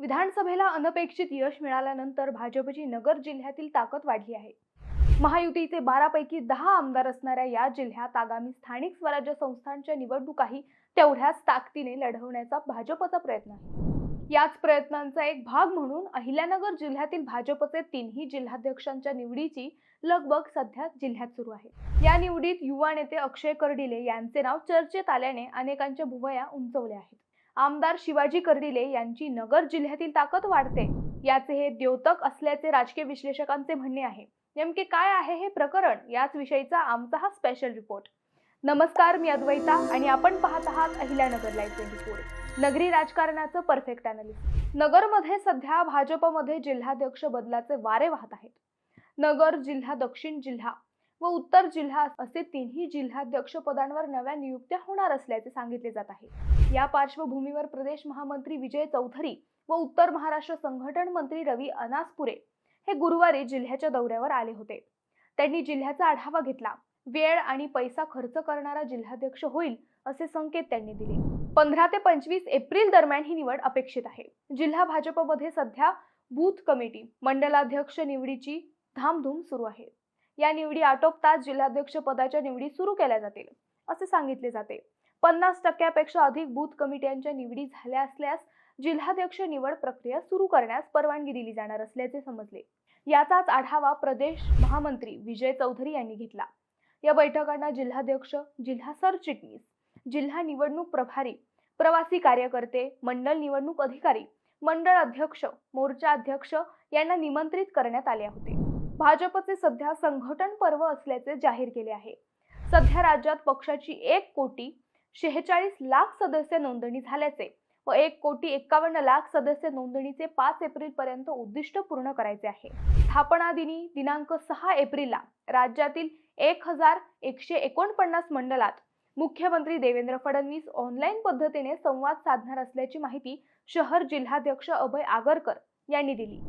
विधानसभेला अनपेक्षित यश मिळाल्यानंतर भाजपची नगर जिल्ह्यातील ताकद वाढली आहे. महायुतीचे बारापैकी दहा आमदार असणाऱ्या या जिल्ह्यात आगामी स्थानिक स्वराज्य संस्थांच्या निवडणुकाही तेवढ्याच ताकदीने लढवण्याचा भाजपचा प्रयत्न आहे. याच प्रयत्नांचा एक भाग म्हणून अहिल्यानगर जिल्ह्यातील भाजपचे तीनही जिल्हाध्यक्षांच्या निवडीची लगबग सध्या जिल्ह्यात सुरू आहे. या निवडीत युवा नेते अक्षय कर्डिले यांचे नाव चर्चेत आल्याने अनेकांच्या भुवया उंचवल्या आहेत. आमदार शिवाजी कर्डिले यांची नगर जिल्ह्यातील ताकद वाढते याचे हे द्योतक असल्याचे राजकीय विश्लेषकांचे म्हणणे आहे. नेमके काय आहे हे प्रकरण? याच विषयीचा आमचा हा स्पेशल रिपोर्ट नमस्कार मी अद्वैता आणि आपण पाहत आहात अहिल्यानगर लाईव्ह ट्वेंटी फोर नगरी राजकारणाचं परफेक्ट अनालिसिस नगरमध्ये सध्या भाजपमध्ये जिल्हाध्यक्ष बदलाचे वारे वाहत आहेत. नगर जिल्हा दक्षिण जिल्हा व उत्तर जिल्हा असे तिन्ही जिल्हाध्यक्ष पदांवर नव्या नियुक्त्या होणार असल्याचे सांगितले जात आहे. या पार्श्वभूमीवर प्रदेश महामंत्री विजय चौधरी व उत्तर महाराष्ट्र संघटन मंत्री रवी अनासपुरे हे गुरुवारी जिल्ह्याच्या दौऱ्यावर आले होते. त्यांनी जिल्ह्याचा आढावा घेतला. वेळ आणि पैसा खर्च करणारा जिल्हाध्यक्ष होईल असे संकेत त्यांनी दिले. पंधरा ते पंचवीस एप्रिल दरम्यान ही निवड अपेक्षित आहे. जिल्हा भाजपमध्ये सध्या बूथ कमिटी मंडलाध्यक्ष निवडीची धामधूम सुरू आहे. या निवडी आटोपताच जिल्हाध्यक्ष पदाच्या निवडी सुरू केल्या जातील असे सांगितले जाते. पन्नास टक्क्यापेक्षा अधिक बूथ कमिट्यांच्या निवडी झाल्या असल्यास जिल्हाध्यक्ष निवड प्रक्रिया सुरू करण्यास परवानगी दिली जाणार असल्याचे समजले. याचाच आढावा प्रदेश महामंत्री विजय चौधरी यांनी घेतला. या बैठकांना जिल्हाध्यक्ष जिल्हा सरचिटणीस जिल्हा निवडणूक प्रभारी प्रवासी कार्यकर्ते मंडल निवडणूक अधिकारी मंडळ अध्यक्ष मोर्चा अध्यक्ष यांना निमंत्रित करण्यात आले होते. भाजपचे सध्या संघटन पर्व असल्याचे जाहीर केले आहे. सध्या राज्यात पक्षाची एक कोटी शेहेचाळीस लाख सदस्य नोंदणी झाल्याचे व एक कोटी एक्कावन्न लाख सदस्य नोंदणीचे पाच एप्रिल पर्यंत उद्दिष्ट पूर्ण करायचे आहे. स्थापना दिनी दिनांक सहा एप्रिलला राज्यातील एक हजार एकशे एकोणपन्नास मंडळात मुख्यमंत्री देवेंद्र फडणवीस ऑनलाईन पद्धतीने संवाद साधणार असल्याची माहिती शहर जिल्हाध्यक्ष अभय आगरकर यांनी दिली.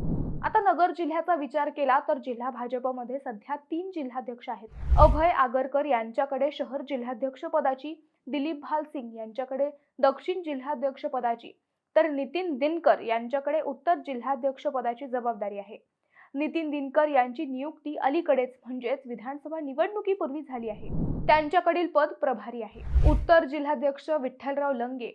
आता नगर जिल्ह्याचा विचार केला तर जिल्हा भाजपमध्ये सध्या तीन जिल्हाध्यक्ष आहेत. अभय आगरकर यांच्याकडे शहर जिल्हाध्यक्ष पदाची दिलीप भाल सिंग यांच्याकडे दक्षिण जिल्हाध्यक्ष पदाची तर नितीन दिनकर यांच्याकडे उत्तर जिल्हाध्यक्ष पदाची जबाबदारी आहे. नितीन दिनकर यांची नियुक्ती अलीकडेच म्हणजेच विधानसभा निवडणुकीपूर्वी झाली आहे. त्यांच्याकडील पद प्रभारी आहे. उत्तर जिल्हाध्यक्ष विठ्ठलराव लंगे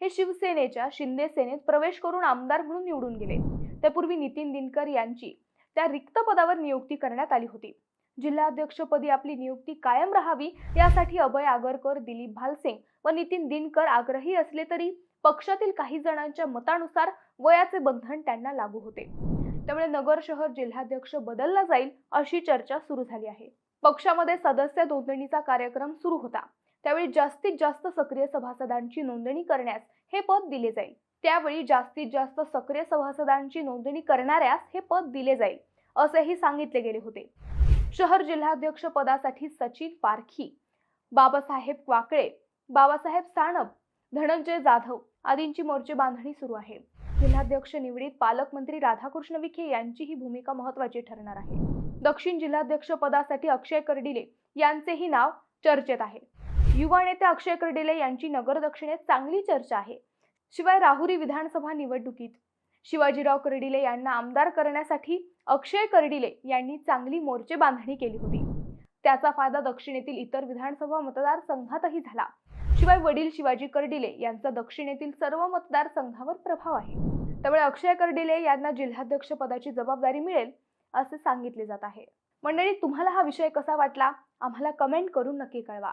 हे शिवसेनेच्या शिंदे सेनेत प्रवेश करून आमदार म्हणून निवडून गेले. त्यापूर्वी नितीन दिनकर यांची त्या रिक्त पदावर नियुक्ती करण्यात आली होती. जिल्हाध्यक्षपदी आपली नियुक्ती कायम राहावी यासाठी अभय आगरकर दिलीप भालसिंग व नितीन दिनकर आग्रही असले तरी पक्षातील काही जणांच्या मतानुसार वयाचे बंधन त्यांना लागू होते. त्यामुळे नगर शहर जिल्हाध्यक्ष बदलला जाईल अशी चर्चा सुरू झाली आहे. पक्षामध्ये सदस्य नोंदणीचा कार्यक्रम सुरू होता. त्यावेळी जास्तीत जास्त सक्रिय सभासदांची नोंदणी करण्यास हे पद दिले जाईल. त्यावेळी जास्तीत जास्त सक्रिय सभासदांची नोंदणी करणाऱ्यास हे पद दिले जाईल असेही सांगितले गेले होते. शहर जिल्हाध्यक्ष पदासाठी सचिन पारखी बाबासाहेब वाकळे बाबासाहेब साणप धनंजय जाधव आदींची मोर्चे बांधणी सुरू आहे. जिल्हाध्यक्ष निवडीत पालकमंत्री राधाकृष्ण विखे यांची ही भूमिका महत्वाची ठरणार आहे. दक्षिण जिल्हाध्यक्ष पदासाठी अक्षय कर्डिले यांचेही नाव चर्चेत आहे. युवा नेते अक्षय कर्डिले यांची नगर दक्षिणेत चांगली चर्चा आहे. शिवाय राहुरी विधानसभा निवडणुकीत शिवाजीराव कर्डिले यांना आमदार करण्यासाठी अक्षय कर्डिले यांनी चांगली मोर्चे बांधणी केली होती. त्याचा फायदा दक्षिणेतील इतर विधानसभा मतदारसंघातही झाला. शिवाय वडील शिवाजी कर्डिले यांचा दक्षिणेतील सर्व मतदारसंघावर प्रभाव आहे. त्यामुळे अक्षय कर्डिले यांना जिल्हाध्यक्ष पदाची जबाबदारी मिळेल असे सांगितले जात आहे. मंडळी तुम्हाला हा विषय कसा वाटला? आम्हाला कमेंट करून नक्की कळवा.